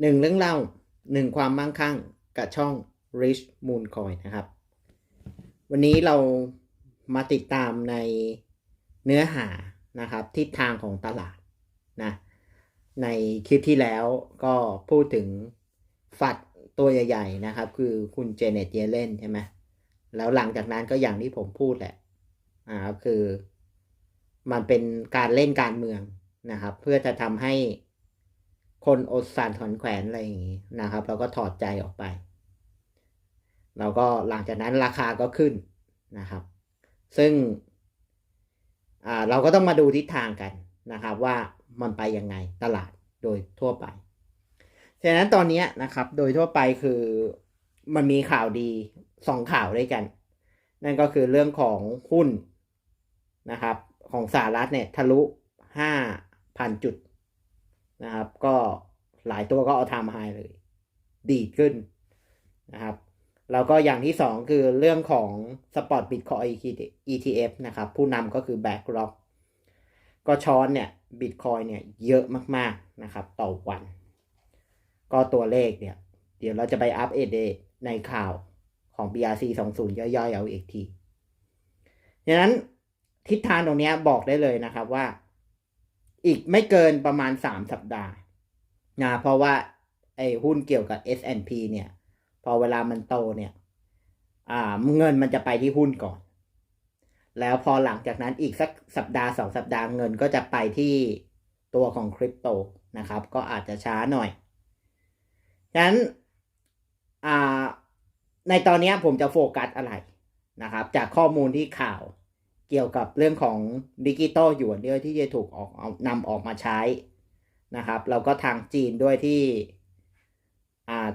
หนึ่งเรื่องเล่าหนึ่งความมั่งคั่งกับช่อง Rich Moon Coin นะครับ วันนี้เรามาติดตามในเนื้อหานะครับ ทิศทางของตลาดนะในคลิปที่แล้วก็พูดถึงฝัดตัวใหญ่ๆนะครับ คือคุณเจเน็ตเยเลนใช่ไหมแล้วหลังจากนั้นก็อย่างที่ผมพูดแหละอ่าคือมันเป็นการเล่นการเมืองนะครับ เพื่อจะทำให้ คนอดสั่นขอนแขวนอะไรอย่างนี้นะครับแล้วก็ถอดใจออกไป แล้วก็หลังจากนั้นราคาก็ขึ้นนะครับ ซึ่งเราก็ต้องมาดูทิศทางกันนะครับ ว่ามันไปยังไงตลาดโดยทั่วไปฉะนั้นตอนนี้นะครับ โดยทั่วไปคือมันมีข่าวดีสองข่าวด้วยกัน นั่นก็คือเรื่องของหุ้นนะครับ ของสหรัฐเนี่ยทะลุห้าพันจุด นะครับ ก็หลายตัวก็เอาทำไฮเลย ดีดขึ้นนะครับแล้วก็อย่างที่สองคือเรื่องของสปอร์ตบิตคอย ETF นะครับ ผู้นำก็คือ BlackRock ก็ช้อนเนี่ยบิตคอยเนี่ยเยอะมากๆนะครับ ต่อวัน ก็ตัวเลขเนี่ย เดี๋ยวเราจะไปอัปเดตในข่าวของ BRC 20 ย่อยๆ เอาอีกทีดังนั้นทิศทางตรงนี้บอกได้เลยนะครับว่า อีกไม่เกินประมาณ 3 สัปดาห์นะเพราะว่าไอ้หุ้นเกี่ยวกับ S&P เนี่ย พอเวลามันโตเนี่ย อ่าเงินมันจะไปที่หุ้นก่อน แล้วพอหลังจากนั้นอีกสักสัปดาห์สองสัปดาห์เงินก็จะไปที่ตัวของคริปโตนะครับ ก็อาจจะช้าหน่อยฉะนั้นในตอนนี้ผมจะโฟกัสอะไรนะครับ จากข้อมูลที่ข่าว เกี่ยวกับเรื่องของดิจิตอลหยวนเดียที่จะถูกออกนำออกมาใช้นะครับแล้วก็ทางจีนด้วยที่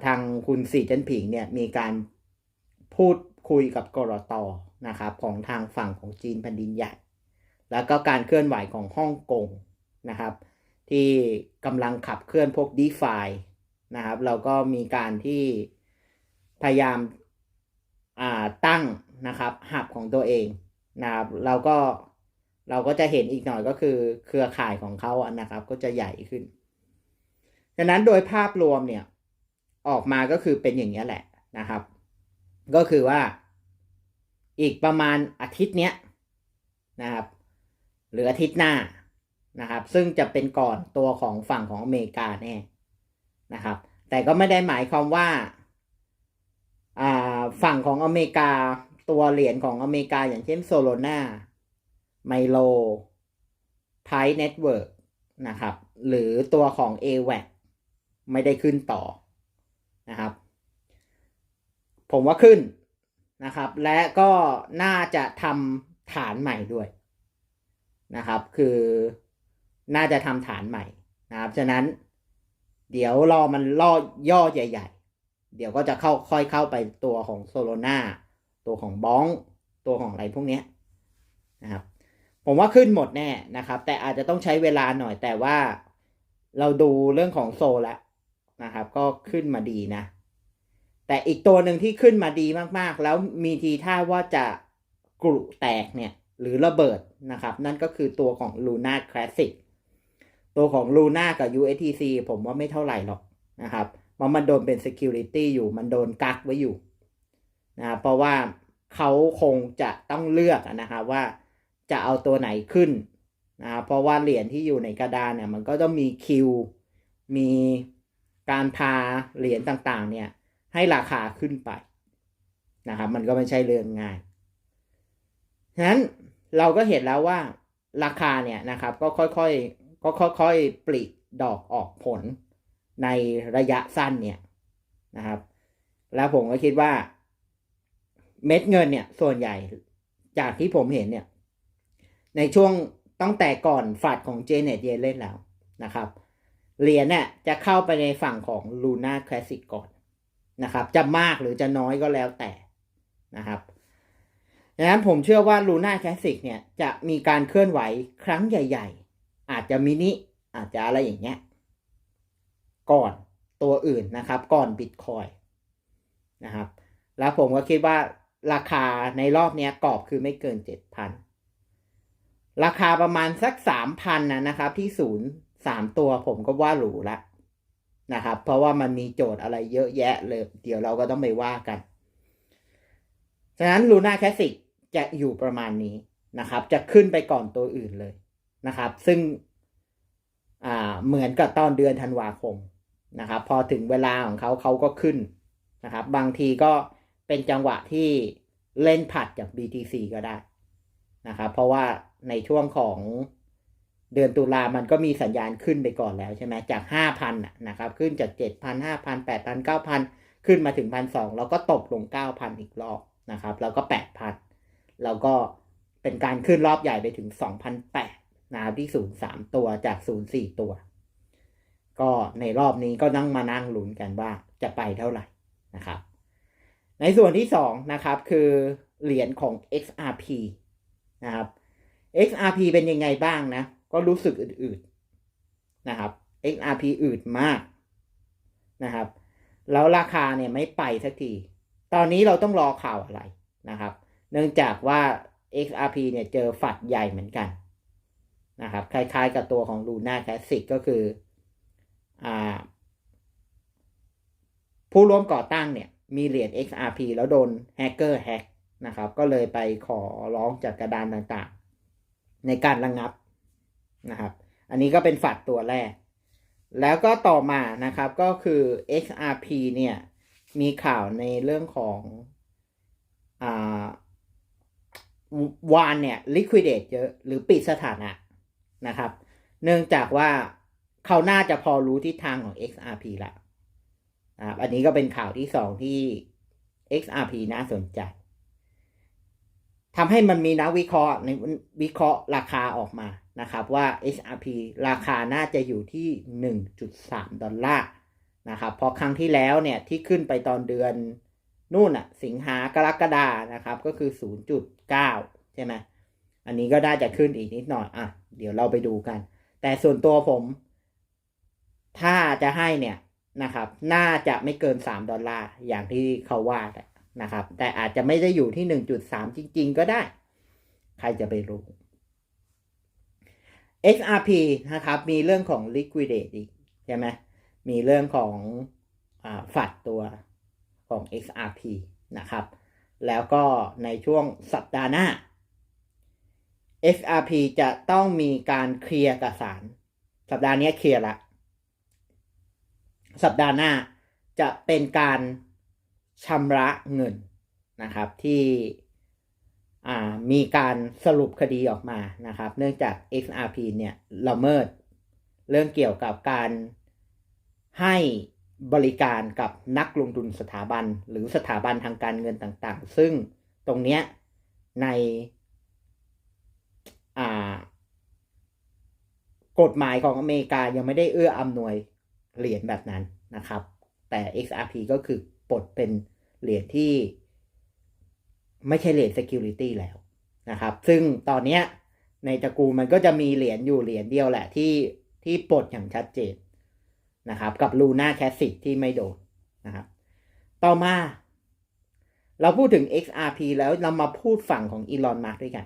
ทางคุณสีจิ้นผิงเนี่ยมีการพูดคุยกับกรตนะครับของทางฝั่งของจีนแผ่นดินใหญ่ แล้วก็การเคลื่อนไหวของฮ่องกงนะครับ ที่กำลังขับเคลื่อนพวก d e f านะครับเราก็มีการที่พยายามาตั้งนะครับหับของตัวเอง นะครับเราก็เราก็จะเห็นอีกหน่อยก็คือเครือข่ายของเขาอะนะครับ ก็จะใหญ่ขึ้นดังนั้นโดยภาพรวมเนี่ยออกมาก็คือเป็นอย่างนี้แหละนะครับ ก็คือว่าอีกประมาณอาทิตย์เนี้ยนะครับหรืออาทิตย์หน้านะครับ ซึ่งจะเป็นก่อนตัวของฝั่งของอเมริกาแน่นะครับ แต่ก็ไม่ได้หมายความว่าอ่าฝั่งของอเมริกา ตัวเหรียญของอเมริกาอย่างเช่นโซโลนาไมโลไพเน็ตเวิร์กนะครับ หรือตัวของ a w a c ไม่ได้ขึ้นต่อนะครับ ผมว่าขึ้นนะครับ และก็น่าจะทำฐานใหม่ด้วยนะครับ คือน่าจะทำฐานใหม่นะครับ ฉะนั้นเดี๋ยวรอมันล่อย่อใหญ่ ๆ เดี๋ยวก็จะเข้าค่อยเข้าไปตัวของโซโลนา ตัวของบ้อง ตัวของอะไรพวกนี้นะครับ ผมว่าขึ้นหมดแน่นะครับ แต่อาจจะต้องใช้เวลาหน่อยแต่ว่าเราดูเรื่องของโซแล้วนะครับ ก็ขึ้นมาดีนะ แต่อีกตัวหนึ่งที่ขึ้นมาดีมากๆ แล้วมีทีท่าว่าจะกรุแตกเนี่ย หรือระเบิดนะครับ นั่นก็คือตัวของ Luna Classic ตัวของ Luna กับ USTC ผมว่าไม่เท่าไหร่หรอกนะครับเพราะมันโดนเป็น Security อยู่มันโดนกักไว้อยู่ นะเพราะว่าเขาคงจะต้องเลือกนะครับว่าจะเอาตัวไหนขึ้นนะเพราะว่าเหรียญที่อยู่ในกระดานเนี่ยมันก็ต้องมีคิว มีการพาเหรียญต่างๆเนี่ยให้ราคาขึ้นไปนะครับมันก็ไม่ใช่เรื่องง่ายฉะนั้นเราก็เห็นแล้วว่าราคาเนี่ยนะครับก็ค่อยๆก็ค่อยๆปลีดอกออกผลในระยะสั้นเนี่ยนะครับ แล้วผมก็คิดว่า เม็ดเงินเนี่ย ส่วนใหญ่จากที่ผมเห็นเนี่ย ในช่วงตั้งแต่ก่อนฝัดของเจเน็ตเยเล่นแล้วนะครับเหรียญเนี่ยจะเข้าไปในฝั่งของ Luna Classic ก่อนนะครับ จะมากหรือจะน้อยก็แล้วแต่นะครับดังนั้นผมเชื่อว่า Luna Classic เนี่ยจะมีการเคลื่อนไหวครั้งใหญ่ ๆ อาจจะมินิอาจจะอะไรอย่างเงี้ยก่อนตัวอื่นนะครับ ก่อนบิตคอยนะครับ แล้วผมก็คิดว่า ราคาในรอบนี้กรอบคือไม่เกินเจ็ดพันราคาประมาณสักสามพันนะนะครับ ที่ศูนย์สามตัวผมก็ว่าหรูละนะครับ เพราะว่ามันมีโจทย์อะไรเยอะแยะเลย เดี๋ยวเราก็ต้องไปว่ากันฉะนั้น Luna Classic จะอยู่ประมาณนี้นะครับ จะขึ้นไปก่อนตัวอื่นเลยนะครับ ซึ่งอ่าเหมือนกับตอนเดือนธันวาคมนะครับ พอถึงเวลาของเขาเขาก็ขึ้นนะครับ บางทีก็ เป็นจังหวะที่เล่นผัดจาก BTC ก็ได้นะครับ เพราะว่าในช่วงของเดือนตุลามันก็มีสัญญาณขึ้นไปก่อนแล้วใช่ไหมจาก 5,000นะครับ ขึ้นจาก 7,000 5,000 8,000 9,000 ขึ้นมาถึง 1,200 แล้วก็ตกลง 9,000 อีกรอบนะครับ แล้วก็ 8,000 แล้วก็เป็นการขึ้นรอบใหญ่ไปถึง 2,008นะครับที่ 03 ตัวจาก 04 ตัว ก็ในรอบนี้ก็นั่งมานั่งลุ้นกันว่าจะไปเท่าไหร่นะครับ ในส่วนที่สองนะครับคือเหรียญของ XRP นะครับ XRP เป็นยังไงบ้างนะ ก็รู้สึกอืดๆนะครับ XRP อืดมากนะครับ แล้วราคาเนี่ยไม่ไปสักที ตอนนี้เราต้องรอข่าวอะไรนะครับ เนื่องจากว่า XRP เนี่ยเจอฝัดใหญ่เหมือนกันนะครับ คล้ายๆกับตัวของ Luna Classic ก็คืออ่าผู้ร่วมก่อตั้งเนี่ย มีเหรียญ XRP แล้วโดนแฮกเกอร์แฮกนะครับ ก็เลยไปขอร้องจากกระดานต่างๆ ในการระงงับนะครับ อันนี้ก็เป็นฝัดตัวแรก แล้วก็ต่อมานะครับก็คือ XRP เนี่ยมีข่าวในเรื่องของอ่าวานเนี่ย liquidate เยอะหรือปิดสถานะนะครับ เนื่องจากว่าเขาน่าจะพอรู้ทิศทางของ XRP ละ นะครับอันนี้ก็เป็นข่าวที่สองที่ XRP น่าสนใจทำให้มันมีนักวิเคราะห์ในวิเคราะห์ราคาออกมานะครับว่า XRP ราคาน่าจะอยู่ที่ 1.3 ดอลลาร์นะครับพราะครั้งที่แล้วเนี่ยที่ขึ้นไปตอนเดือนนู่นอะสิงหากรกฎานะครับก็คือ 0.9 ใช่ไหมอันนี้ก็น่าจะขึ้นอีกนิดหน่อยอะเดี๋ยวเราไปดูกัน แต่ส่วนตัวผม ถ้าจะให้เนี่ย นะครับ น่าจะไม่เกิน 3 ดอลลาร์ อย่างที่เขาว่านะครับ แต่อาจจะไม่ได้อยู่ที่ 1.3 จริง ๆ ก็ได้ ใครจะไปรู้ XRP นะครับ มีเรื่องของ liquidate อีกใช่ไหมมีเรื่องของอฝัดตัวของ XRP นะครับ แล้วก็ในช่วงสัปดาห์หน้า XRP จะต้องมีการเคลียร์เอกสาร สัปดาห์นี้เคลียร์ละ สัปดาห์หน้าจะเป็นการชำระเงินนะครับที่มีการสรุปคดีออกมานะครับ เนื่องจาก XRP เนี่ยละเมิดเรื่องเกี่ยวกับการให้บริการกับนักลงทุนสถาบันหรือสถาบันทางการเงินต่างๆ ซึ่งตรงเนี้ยในกฎหมายของอเมริกายังไม่ได้เอื้ออำนวย เหรียญแบบนั้นนะครับ แต่ XRP ก็คือปลดเป็นเหรียญที่ ไม่ใช่เหรียญ security แล้วนะครับ ซึ่งตอนนี้ในตระกูลมันก็จะมีเหรียญอยู่เหรียญเดียวแหละที่ที่ปลดอย่างชัดเจนนะครับ กับ Luna Classic ที่ไม่โดนนะครับ ต่อมา เราพูดถึง XRP แล้วเรามาพูดฝั่งของอีลอนมาร์กด้วยกัน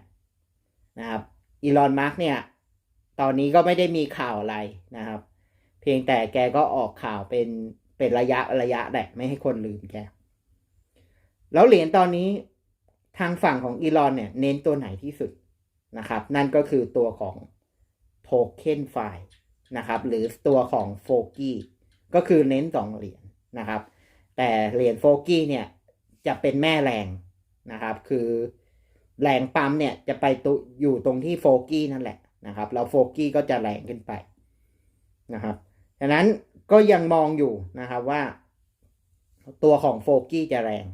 นะครับอีลอนมาร์กเนี่ย ตอนนี้ก็ไม่ได้มีข่าวอะไรนะครับ เพียงแต่แกก็ออกข่าวเป็นเป็นระยะระยะแหละไม่ให้คนลืมแก แล้วเหรียญตอนนี้ทางฝั่งของอีลอนเนี่ยเน้นตัวไหนที่สุดนะครับ นั่นก็คือตัวของโทเค็นไฟนะครับ หรือตัวของโฟกี้ก็คือเน้นสองเหรียญนะครับ แต่เหรียญโฟกี้เนี่ยจะเป็นแม่แรงนะครับ คือแรงปั๊มเนี่ยจะไปตุอยู่ตรงที่โฟกี้นั่นแหละนะครับ แล้วโฟกี้ก็จะแรงขึ้นไปนะครับ ฉะนั้นก็ยังมองอยู่นะครับว่า ตัวของโฟกี้จะแรง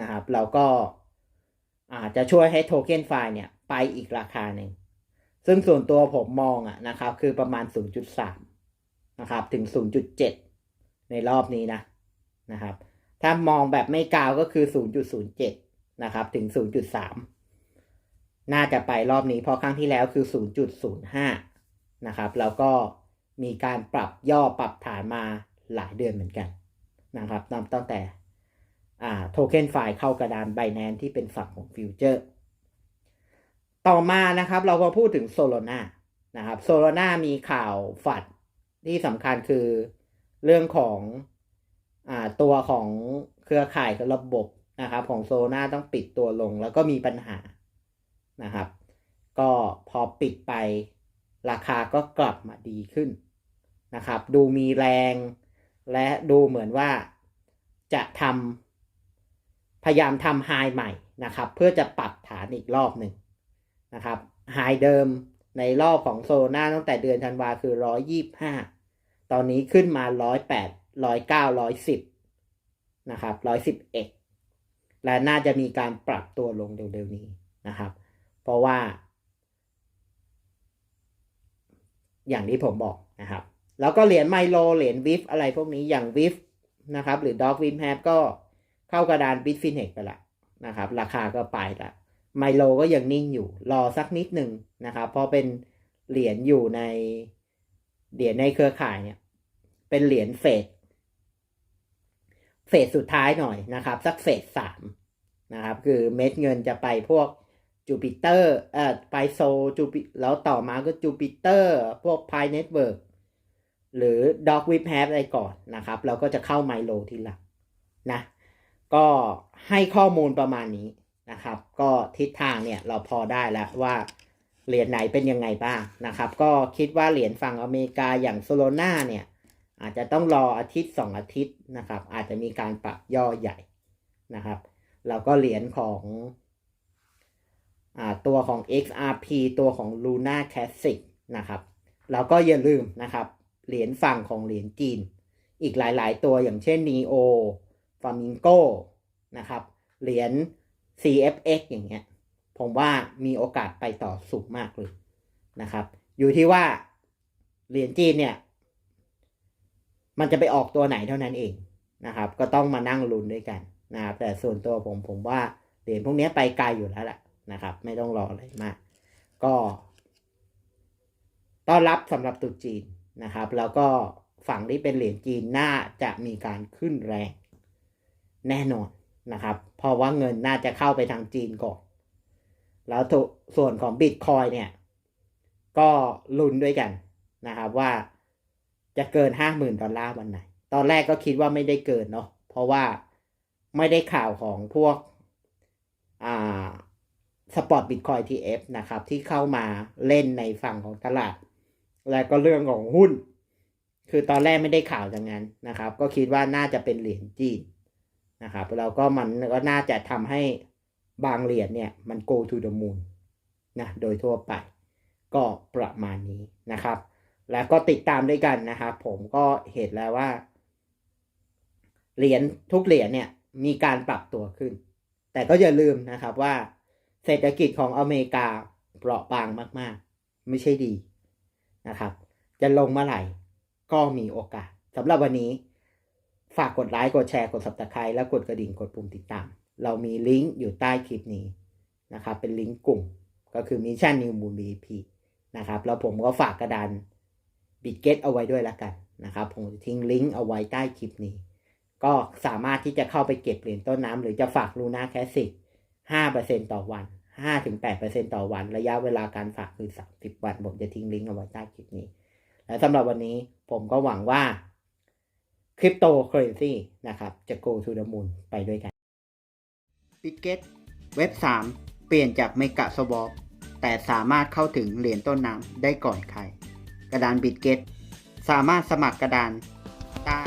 นะครับเราก็อาจจะช่วยให้โทเค็นไฟล์เนี่ยไปอีกราคาหนึ่ง ซึ่งส่วนตัวผมมองอะนะครับ คือประมาณ 0.3 นะครับ ถึง 0.7 ในรอบนี้นะนะครับ ถ้ามองแบบไม่กาวก็คือ 0.07 นะครับ ถึง 0.3 น่าจะไปรอบนี้เพราะครั้งที่แล้วคือ 0.05 นะครับ แล้วก็ มีการปรับย่อปรับฐานมาหลายเดือนเหมือนกันนะครับนับตั้งแต่โทเค็นไฟล์เข้ากระดาน b บแ a n c e ที่เป็นฝั่งของฟิวเจอร์ ต่อมานะครับเรามาพูดถึงโซโลนานะครับโซโลนามีข่าวฝัดที่สำคัญคือเรื่องของอตัวของเครือข่ายกับระบบนะครับของโซโลนาต้องปิดตัวลงแล้วก็มีปัญหานะครับ ก็พอปิดไปราคาก็กลับมาดีขึ้น นะครับ ดูมีแรง และดูเหมือนว่าจะทำพยายามทำไฮใหม่นะครับ เพื่อจะปรับฐานอีกรอบหนึ่งนะครับไฮเดิมในรอบของโซน่าตั้งแต่เดือนธันวาคือร้อยยี่ห้าตอนนี้ขึ้นมาร้อยแปดร้อยเก้าร้อยสิบนะครับร้อยสิบเอ็ดและน่าจะมีการปรับตัวลงเร็วๆนี้นะครับ เพราะว่า อย่างที่ผมบอกนะครับ แล้วก็เหรียญไมโลเหรียญวิฟอะไรพวกนี้อย่างวิฟนะครับ หรือด็อกวิมแฮปก็เข้ากระดานบิทฟินเฮกไปละนะครับ ราคาก็ไปละไมโลก็ยังนิ่งอยู่ รอสักนิดหนึ่งนะครับ เพราะเป็นเหรียญอยู่ในเหรียญในเครือข่ายเนี่ย เป็นเหรียญเฟสเฟสสุดท้ายหน่อยนะครับ สักเฟสสามนะครับ คือเม็ดเงินจะไปพวกจูปิเตอร์เอ่อไปโซจูปิแล้วต่อมาก็จูปิเตอร์พวกพายเน็ตเวิร์ก หรือด็อกวิปแฮปอะไรก่อนนะครับ เราก็จะเข้าไมโลทีหลังนะก็ให้ข้อมูลประมาณนี้นะครับ ก็ทิศทางเนี่ยเราพอได้แล้วว่าเหรียญไหนเป็นยังไงบ้างนะครับ ก็คิดว่าเหรียญฝั่งอเมริกาอย่างโซโลนาเนี่ยอาจจะต้องรออาทิตย์สองอาทิตย์นะครับ อาจจะมีการปรับย่อใหญ่นะครับ แล้วก็เหรียญของอตัวของ XRP ตัวของ Luna Classic นะครับ แล้วก็อย่าลืมนะครับ เหรียญฝั่งของเหรียญจีน อีกหลายๆ ตัวอย่างเช่น Neo Flamingo นะครับ เหรียญ CFX อย่างเงี้ย ผมว่ามีโอกาสไปต่อสูงมากเลยนะครับ อยู่ที่ว่าเหรียญจีนเนี่ย มันจะไปออกตัวไหนเท่านั้นเองนะครับ ก็ต้องมานั่งลุ้นด้วยกันนะครับ แต่ส่วนตัวผมผมว่าเหรียญพวกนี้ไปไกลอยู่แล้วแหละนะครับ ไม่ต้องรออะไรมาก ก็ ต้อนรับสำหรับตรุษจีน นะครับ แล้วก็ฝั่งที่เป็นเหรียญจีนน่าจะมีการขึ้นแรงแน่นอนนะครับ เพราะว่าเงินน่าจะเข้าไปทางจีนก่อน แล้วส่วนของบิตคอยเนี่ย ก็ลุ้นด้วยกันนะครับว่าจะเกินห้าหมื่นดอลลาร์วันไหน ตอนแรกก็คิดว่าไม่ได้เกินเนาะ เพราะว่าไม่ได้ข่าวของพวกอ่าสปอร์ตบิตคอยทีเอฟนะครับ ที่เข้ามาเล่นในฝั่งของตลาด และก็เรื่องของหุ้น คือตอนแรกไม่ได้ข่าวอย่างนั้นนะครับ ก็คิดว่าน่าจะเป็นเหรียญจีนนะครับแล้วก็มันก็น่าจะทำให้บางเหรียญเนี่ยมัน go to the moon นะโดยทั่วไปก็ประมาณนี้นะครับ แล้วก็ติดตามด้วยกันนะครับ ผมก็เห็นแล้วว่า เหรียญทุกเหรียญเนี่ยมีการปรับตัวขึ้น แต่ก็อย่าลืมนะครับว่า เศรษฐกิจของอเมริกาเปราะบางมาก ๆ ไม่ใช่ดี นะครับ จะลงเมื่อไหร่ก็มีโอกาสสำหรับวันนี้ฝากกดไลค์กดแชร์กด subscribe แล้วกดกระดิ่งกดปุ่มติดตาม เรามีลิงก์อยู่ใต้คลิปนี้นะครับ เป็นลิงก์กลุ่มก็คือ Mission New Moon BP นะครับแล้วผมก็ฝากกระดานบิตเกตเอาไว้ด้วยละกันนะครับ ผมจะทิ้งลิงก์เอาไว้ใต้คลิปนี้ ก็สามารถที่จะเข้าไปเก็บเหรียญต้นน้ำหรือจะฝากลูน่าแคสสิก5%ต่อวัน 5-8%ต่อวัน ระยะเวลาการฝากคือ 30 วัน ผมจะทิ้งลิงก์เอาไว้ใต้คลิปนี้ และสำหรับวันนี้ผมก็หวังว่าคริปโตเคอเรนซีนะครับจะ go to the moon ไปด้วยกัน Bitget เว็บ 3 เปลี่ยนจากเมกะสวอปแต่สามารถเข้าถึงเหรียญต้นน้ำได้ก่อนใคร กระดาน Bitget สามารถสมัครกระดานได้